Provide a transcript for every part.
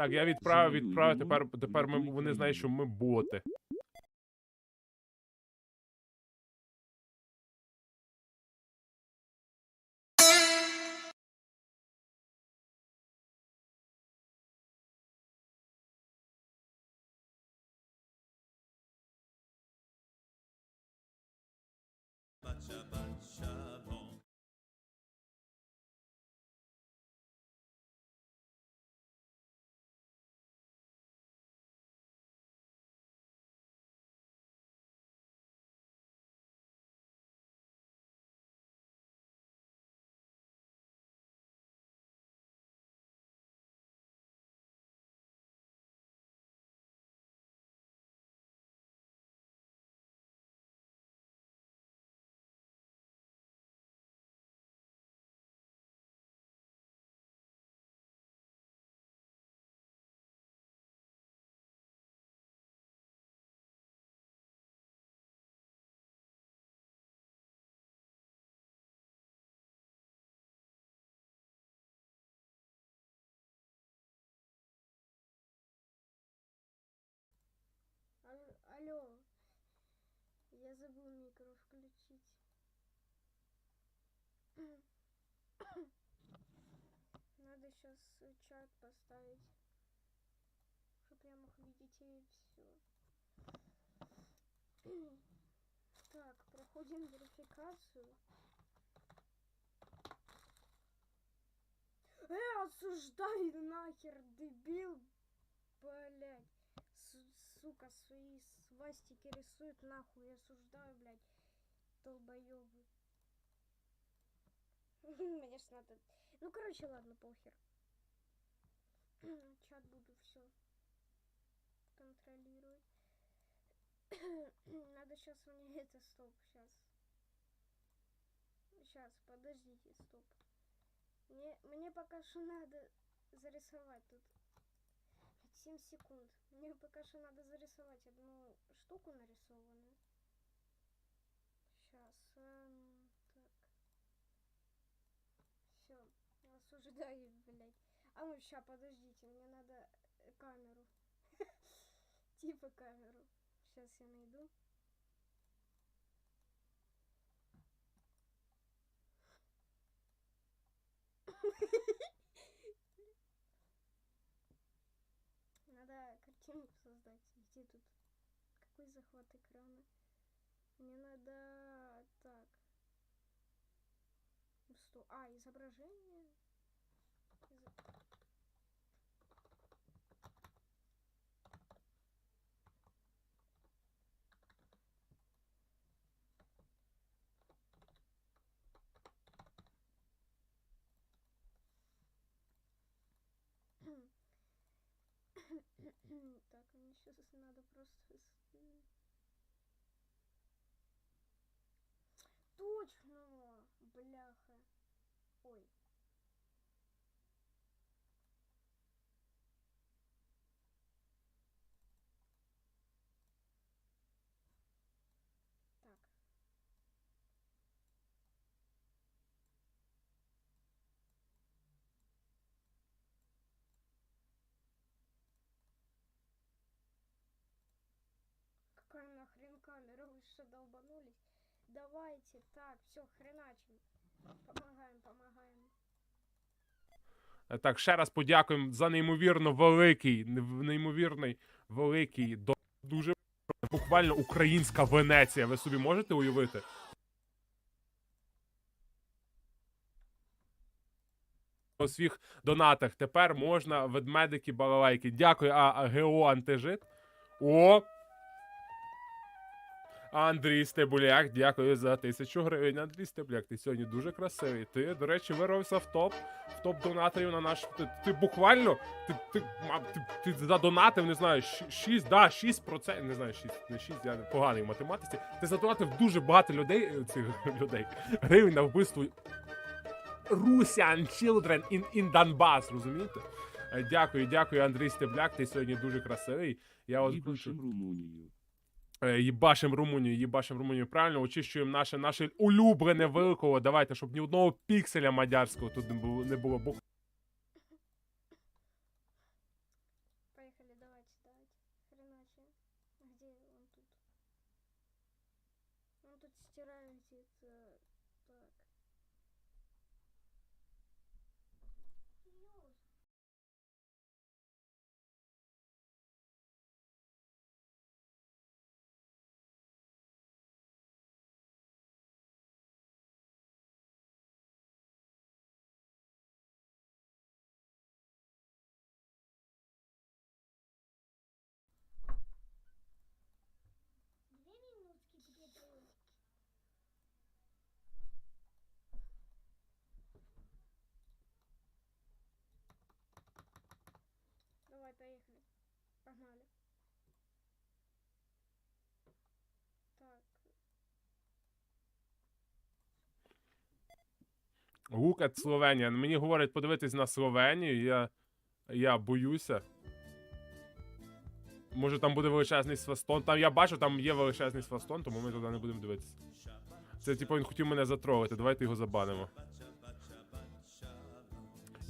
Так, я відправив, відправив. Тепер, тепер ми, вони знають, що ми боти. Алло. Я забыл микро включить. Надо сейчас чат поставить, чтобы я мог видеть и все. Так, проходим верификацию. Э, осуждай нахер, дебил, блядь. Су- сука, свои свастики рисует нахуй, осуждаю, блядь, долбоёбы. Мне ж надо... Ну, короче, ладно, похер. Чат буду все контролировать. Надо сейчас мне это, стоп, сейчас. Сейчас, подождите, стоп. Мне, мне пока что надо зарисовать тут 7 секунд. Мне пока что надо зарисовать одну штуку нарисованную. Сейчас. так. Все. Осуждаю, блядь. А ну ща, подождите, мне надо э, камеру. Типа камеру. Сейчас я найду. Где тут? Какой захват экрана? Мне надо... Так. Что? А, изображение. Так, мне сейчас надо просто... Точно! Бляха. Ой. Что, долбанулись? Давайте, так, все, хреначим. Помогаем, помогаем. Е, Так, ще раз подякуємо за неймовірно великий, неймовірний великий дуже буквально українська Венеція. Ви собі можете уявити? У своїх донатах тепер можна ведмедики балалайки. Дякую, а, а ГО Антижит. О! Андрій Стебуляк, дякую за тисячу гривень. Андрій Стебуляк, ти сьогодні дуже красивий. Ти, до речі, вирвався в топ, в топ донаторів на наш. Ти, ти буквально, ти, ти, ти, ти задонатив, не знаю, 6, да, 6%, не знаю, 6, не 6, я поганий в математиці. Ти задонатив дуже багато людей, е, цих людей, гривень на вбивство Russian children in, in Donbass, розумієте? Е, Дякую, дякую, Андрій Стебляк, ти сьогодні дуже красивий. Я вас Румунію. Е, їбашим Румунію, їбашим Румунію. Правильно очищуємо наше наше улюблене великого. Давайте, щоб ні одного пікселя мадярського тут не було не було. Бо... Поїхали, давайте, давайте. Хреначе. Где он тут? Он тут стирает. Э, так. Погнали. Так. Гукат Словенія. Мені говорять подивитись на Словенію, я, я боюся. Може там буде величезний свастон. Там я бачу, там є величезний свастон, тому ми туди не будемо дивитися. Це типу він хотів мене затролити, давайте його забанимо.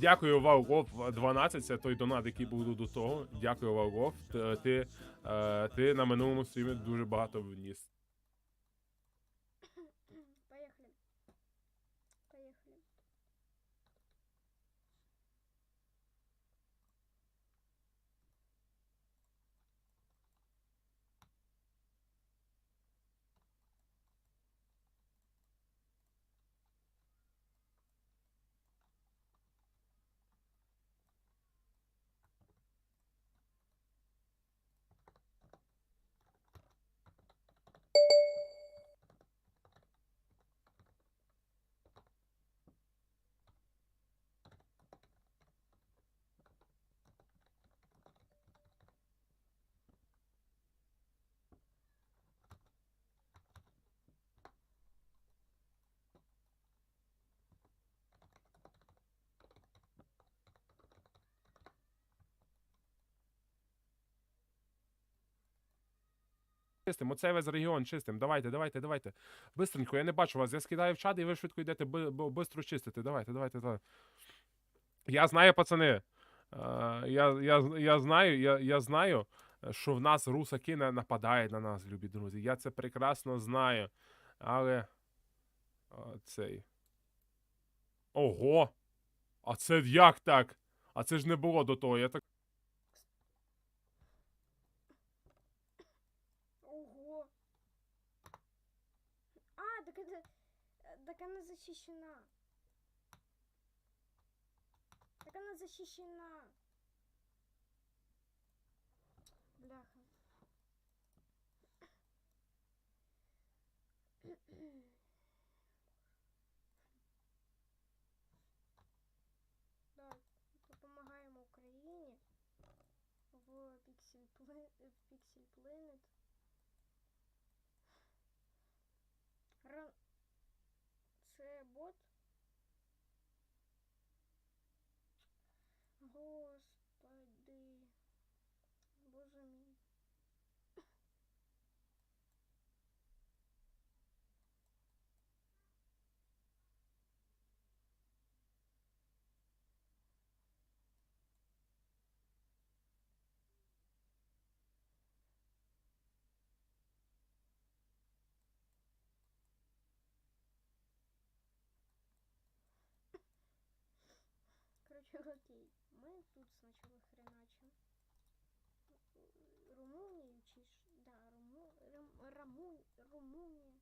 Дякую, Валгов 12, це той донат, який був до того. Дякую, Валгов. Ти, ти, е, ти на минулому стрімі дуже багато вніс. Чистим, оцей весь регіон чистим. Давайте, давайте, давайте. Бистренько, я не бачу вас. Я скидаю в чат, і ви швидко йдете бистро чистити. Давайте, давайте, давайте. Я знаю, пацани. е, Я, я, я знаю, я, я знаю, що в нас русаки нападають на нас, любі друзі. Я це прекрасно знаю. Але. Цей. Ого! А це як так? А це ж не було до того. Я так. Ого. А, так это... э, Так она защищена. Так она защищена. Бляха. Так, допомагаємо Україні в Pixel, Pla- в Pixel Planet. Ра... Це бот? Господи. Боже мій. Короче, окей. Мы тут сначала хреначим. Румунию чиш... Да, Руму... Рум... Раму... Румуния.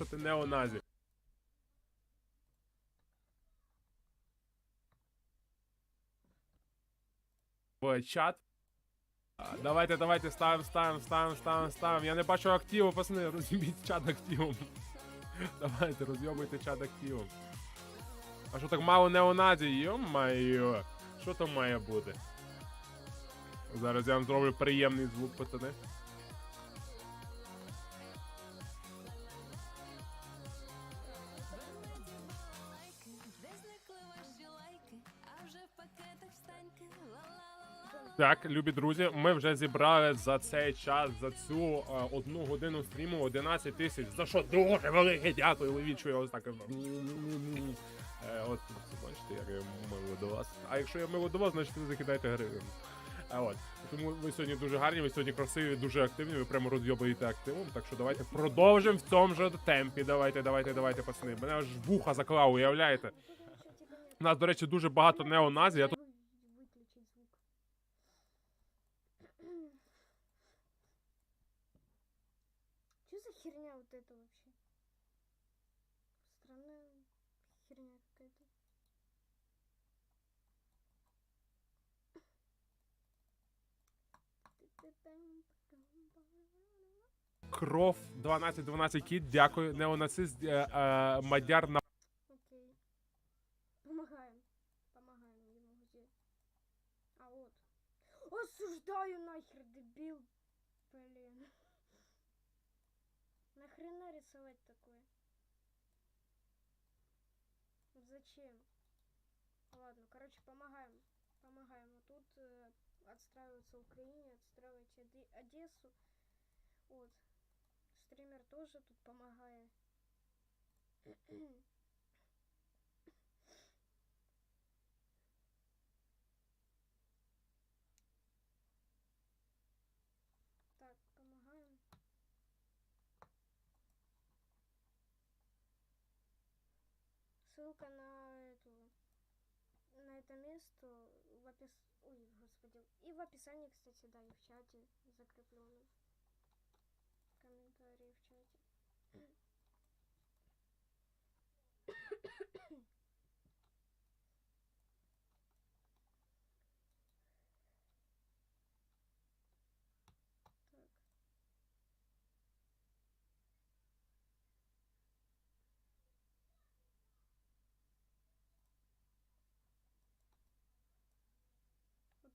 Що ти неоназі? Ой, чат. Давайте, давайте, ставимо, ставимо, ставимо, ставимо, ставимо. Я не бачу активу, пацани, роз'їбіть чат активом. Давайте, розйобуйте чат активом. А що так мало неоназі? Йо-майо. Що там має бути? Зараз я вам зроблю приємний звук, пацани. Так, любі друзі, ми вже зібрали за цей час, за цю е, одну годину стріму 11 тисяч. За що дуже велике дякую. Ви відчує так. Е, от бачите, як я мило до вас. А якщо я мило до вас, значить ви закидаєте гривень. А от тому ви сьогодні дуже гарні, ви сьогодні красиві, дуже активні. Ви прямо розйобуєте активом. Так що давайте продовжимо в цьому ж темпі. Давайте, давайте, давайте, пацани. Мене аж вуха заклав, уявляєте? У нас, до речі, дуже багато неоназів. Я тут Вы- Выключить звук. Что за херня вот это вообще? Странная херня какая-то. кров 12-12 кіт. Дякую. Неонацист е, е, Мадяр на Окей. Помогаем. Помогаем ему где. А вот. Осуждаю нахер, дебил. Блин. Нахрена рисовать такое? Зачем? Ладно, короче, помогаем. Помогаем. Вот тут э, отстраивается Украине, отстраивать Оде- Одессу. Вот. Стример тоже тут помогает. Так, помогаем. Ссылка на эту на это место в опис... Ой, господи. И в описании, кстати, да, и в чате закрепленном. Комментарии в чате.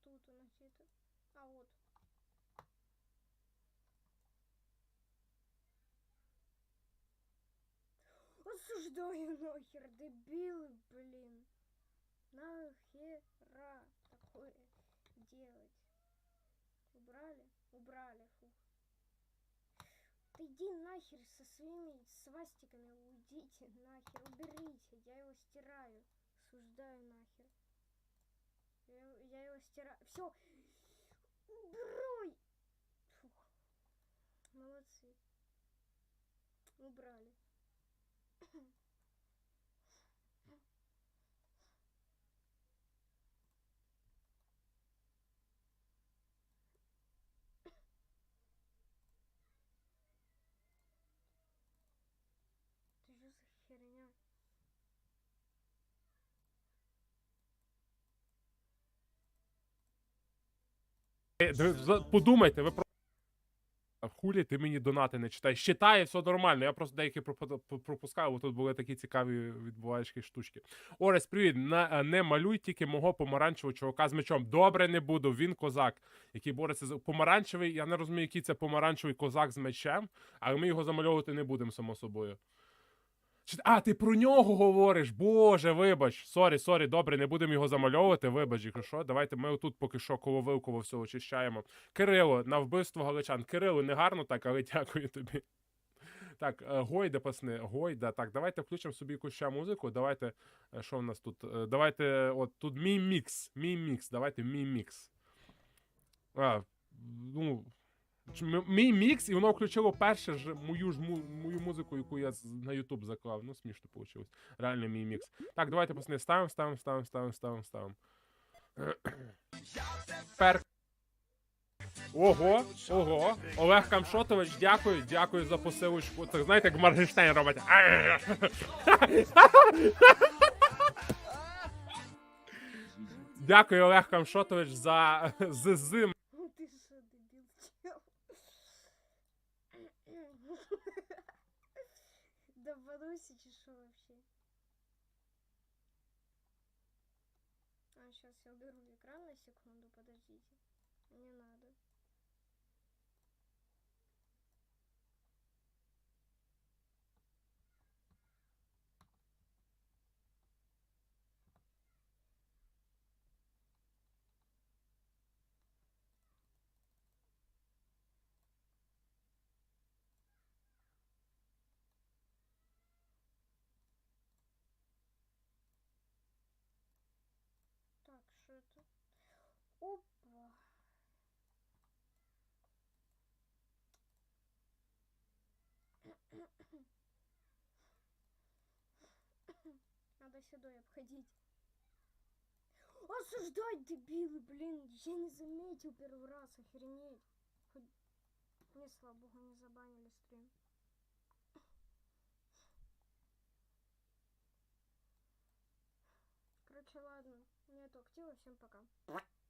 Так. Вот нас где-то. А вот. Осуждаю нахер, дебилы, блин. Нахера такое делать? Убрали? Убрали, фух. Да иди нахер со своими свастиками, уйдите нахер, уберите, я его стираю. Осуждаю нахер. Я, я его стираю. Все. Уброй! Фух. Молодцы. Убрали. Ты что за херня? Е, ви за- Подумайте, ви про. Хулі, ти мені донати не читаєш. Читає, все нормально. Я просто деякі пропускаю, бо тут були такі цікаві відбуваючі штучки. Орес, привіт. Е, не малюй тільки мого помаранчевого чувака з мечом. Добре не буду. Він козак, який бореться з помаранчевий. Я не розумію, який це помаранчевий козак з мечем, але ми його замальовувати не будемо, само собою. А, ти про нього говориш. Боже, вибач. Сорі, сорі, добре, не будемо його замальовувати. Вибач, якщо що. Давайте ми отут поки що коло Вилково все очищаємо. Кирило, на вбивство галичан. Кирило, не гарно так, але дякую тобі. Так, е, Гойда, пасни, Гойда. Так, давайте включимо собі якусь ще музику. Давайте. е, Що в нас тут? Е, Давайте. От тут мій мікс. Мій мікс. Давайте мій мікс. А, ну. Мій мікс, і воно включило перше ж мою ж мою музику, яку я на YouTube заклав. Ну, смішно вийшло. Реально мій мікс. Так, давайте пацани, ставимо, ставимо, ставимо, ставимо, ставимо, ставимо. Пер. Ого, ого. Олег Камшотович, дякую, дякую за посилочку. Це знаєте, як Маргенштейн робить. Дякую, Олег Камшотович, за ЗЗ Ну ты что, дебил, чел? Подусите, что вообще? А, сейчас я уберу экран на секунду, подождите. Не надо. Опа. Надо сюда обходить. Осуждать, дебилы, блин, я не заметил первый раз, охренеть. Хоть мне, слава богу, не забанили стрим. Короче, ладно, нету актива, всем пока.